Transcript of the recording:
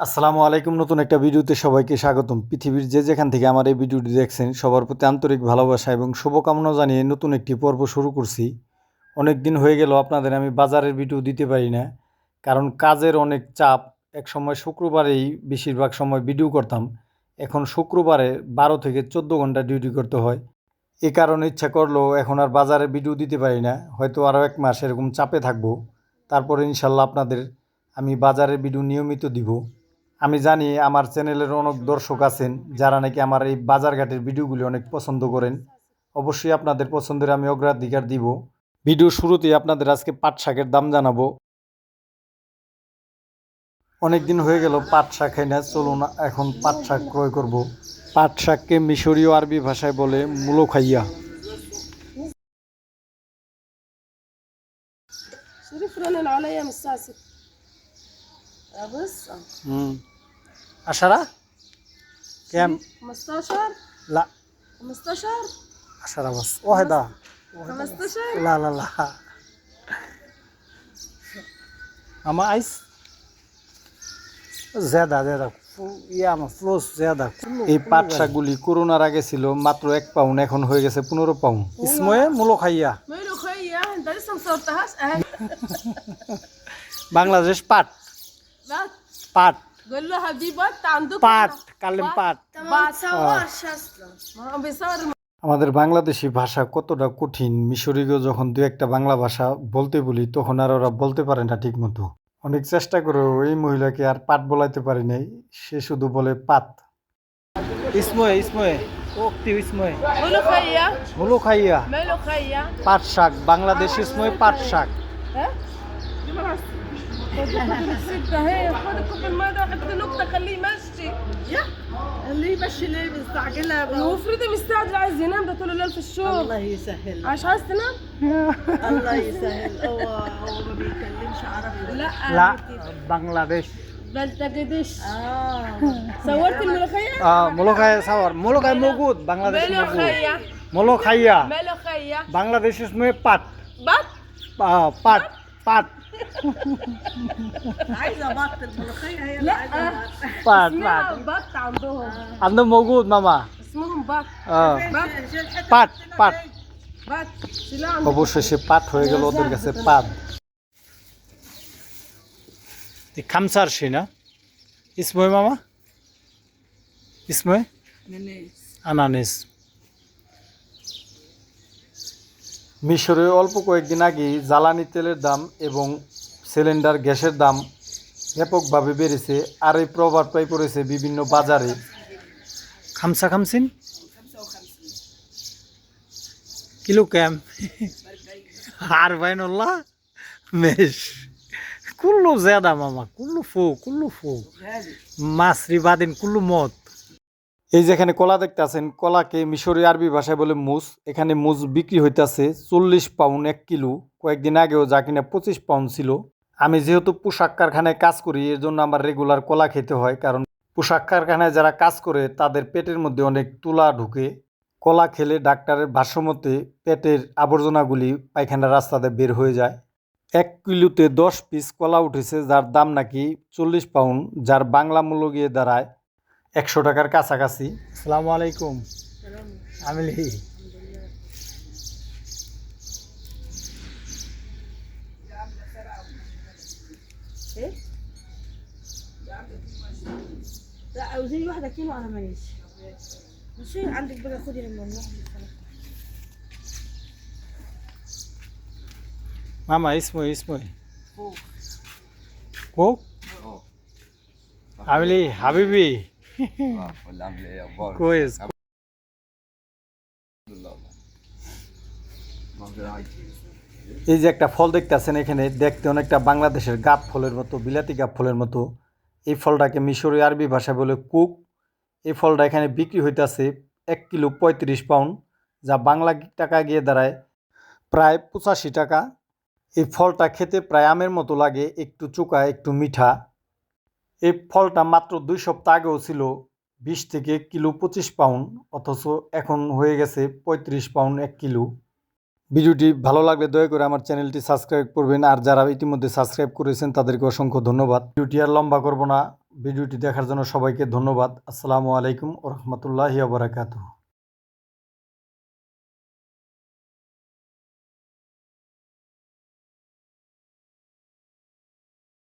আসসালামু আলাইকুম। নতুন একটা ভিডিওতে সবাইকে স্বাগতম। পৃথিবীর যে যেখান থেকে আমার এই ভিডিওটি দেখছেন, সবার প্রতি আন্তরিক ভালোবাসা এবং শুভকামনা জানিয়ে নতুন একটি পর্ব শুরু করছি। অনেক দিন হয়ে গেল, আপনাদের আমি বাজারের ভিডিও দিতে পারি না, কারণ কাজের অনেক চাপ। এক সময় শুক্রবারেই বেশিরভাগ সময় ভিডিও করতাম, এখন শুক্রবারে বারো থেকে চোদ্দ ঘণ্টা ডিউটি করতে হয়। এ কারণে ইচ্ছা করলেও এখন আর বাজারে ভিডিও দিতে পারি না, হয়তো আরও এক মাস এরকম চাপে থাকব। তারপরে ইনশাল্লাহ আপনাদের আমি বাজারের ভিডিও নিয়মিত দিব। আমি জানি আমার চ্যানেলের অনেক দর্শক আছেন যারা নাকি আমার এই বাজারঘাটের ভিডিওগুলি অনেক পছন্দ করেন অবশ্যই আপনাদের পছন্দের আমি অগ্রাধিকার দিব ভিডিও শুরুতেই আপনাদের আজকে পাট শাকের দাম জানাবো অনেক দিন হয়ে গেল পাট শাক খাই না চলুন এখন পাট শাক ক্রয় করব পাট শাককে মিশরীয় আরবি ভাষায় বলে মূলো খাইয়া شريف رنن عليا من الساعة 6 بص হুম আশারা কেম 15 লা 15 আশারা বাস ওহেদা 15 لا لا لا اما عايز زيادة زيادة ইয়ামা ফ্লোস زيادة এই পাট শাকগুলি করোনার আগে ছিল মাত্র এক পাউন্ড এখন হয়ে গেছে পনেরো পাউন্ড ইসময়ে মূলো খাইয়া ماله خيا انت لسه ما صورتهاش اهي বাংলাদেশ পাট بس পাট। পাট কালেম পাট। আমাদের বাংলাদেশি ভাষা কতটা কঠিন মিশরীয় যখন দু একটা বাংলা ভাষা বলতে বলি তখন আর ওরা বলতে পারে না ঠিক মতো অনেক চেষ্টা করে এই মহিলাকে আর পাট বলাইতে পারি নাই সে শুধু বলে পাত ইসময়ে খাইয়া। পাট শাক বাংলাদেশ ইসময় পাট শাক। خد كتب الستة اهي خد كوب الماء وحط نكتة خليه يمشي. يا خليه يمشي ليه مستعجلة بقى. وفريدة مستعجل عايز ينام ده طول الليل في الشغل. الله يسهل. مش عايز تنام؟ الله يسهل. هو هو ما بيتكلمش عربي. لا. لا بنغلاديش. بلتجديش آه. صورت الملوخية؟ آه ملوخية صور. ملوخية موجود بنغلاديش موجود. ملوخية. ملوخية. ملوخية. بنغلاديش اسمه إيه؟ بات بات؟ آه بات পাট عايزة بط الملوخية هي اللي لا. عايزة بط পাট পাট اسمها بط عندهم আন্দো মগুদ মামা اسمهم بط আহ, بط شيل حتة পাট পাট بط شيلها عندهم অবশ্যই সে পাট হয়ে গেল ওদের কাছে পাট খামসার সে না ইসময় মামা ইসময় আনানিস মিশরে অল্প কয়েকদিন আগে জ্বালানি তেলের দাম এবং সিলিন্ডার গ্যাসের দাম ব্যাপকভাবে বেড়েছে আর এই প্রভাবটাই পড়েছে বিভিন্ন বাজারে। খামসা খামসিন? কিলো ক্যাম? আর বাইন আল্লাহ মেশ। কুল্লু জেদা মামা কুল্লু ফু কুল্লু ফু মাছরি বাদিন, কুল্লু মত এই যেখানে কলা দেখতেছেন কলাকে মিশরি আরবি ভাষায় বলে মুস। এখানে মুস বিক্রি হইতাছে চল্লিশ পাউন্ড এক কিলো। কয়েকদিন আগেও যা কিনা পঁচিশ পাউন্ড ছিল। আমি যেহেতু পোশাক কারখানায় কাজ করি এর জন্য আমার রেগুলার কলা খেতে হয়, কারণ পোশাক কারখানায় যারা কাজ করে, তাদের পেটের মধ্যে অনেক তুলা ঢুকে। কলা খেলে ডাক্তারের ভাষ্যমতে পেটের আবর্জনাগুলি পায়খানার রাস্তাতে বের হয়ে যায়। এক কিলোতে দশ পিস কলা উঠেছে, যার দাম নাকি চল্লিশ পাউন্ড, যার বাংলা মূল্য গিয়ে দাঁড়ায় একশো টাকার কাছাকাছি আসসালামু আলাইকুম আমিলি ايه لا عاوزين واحدة كيلو على ماشي ماشي عندك بقى خدي لما نروح মামা ইসময় ইসময় কোক আমিলি হাবিবি ولا عامل ايه اخبارك؟ Coisa. এই যে একটা ফল দেখতেছেন এখানে, দেখতে অনেকটা বাংলাদেশের গাপ ফলের মতো, বিলাতি গাপ ফলের মতো। এই ফলটাকে মিশরীয় আরবি ভাষায় বলে কুক। এই ফলটা এখানে বিক্রি হইতেছে এক কিলো পঁয়ত্রিশ পাউন্ড, যা বাংলা টাকা গিয়ে দাঁড়ায় প্রায় পঁচাশি টাকা। এই ফলটা খেতে প্রায় আমের মতো লাগে, একটু চোকা একটু মিঠা। এই ফলটা মাত্র দুই সপ্তাহ আগেও ছিল বিশ থেকে কিলো পঁচিশ পাউন্ড, অথচ এখন হয়ে গেছে পঁয়ত্রিশ পাউন্ড এক কিলো। ভিডিওটি ভালো লাগলে দয়া করে আমার চ্যানেলটি সাবস্ক্রাইব করবেন, আর যারা ইতিমধ্যে সাবস্ক্রাইব করেছেন তাদেরকে অসংখ্য ধন্যবাদ। ভিডিওটি আর লম্বা করব না, ভিডিওটি দেখার জন্য সবাইকে ধন্যবাদ। আসসালামু আলাইকুম ওরহমতুল্লাহ রহমতুল্লাহি আবরাকাতুহ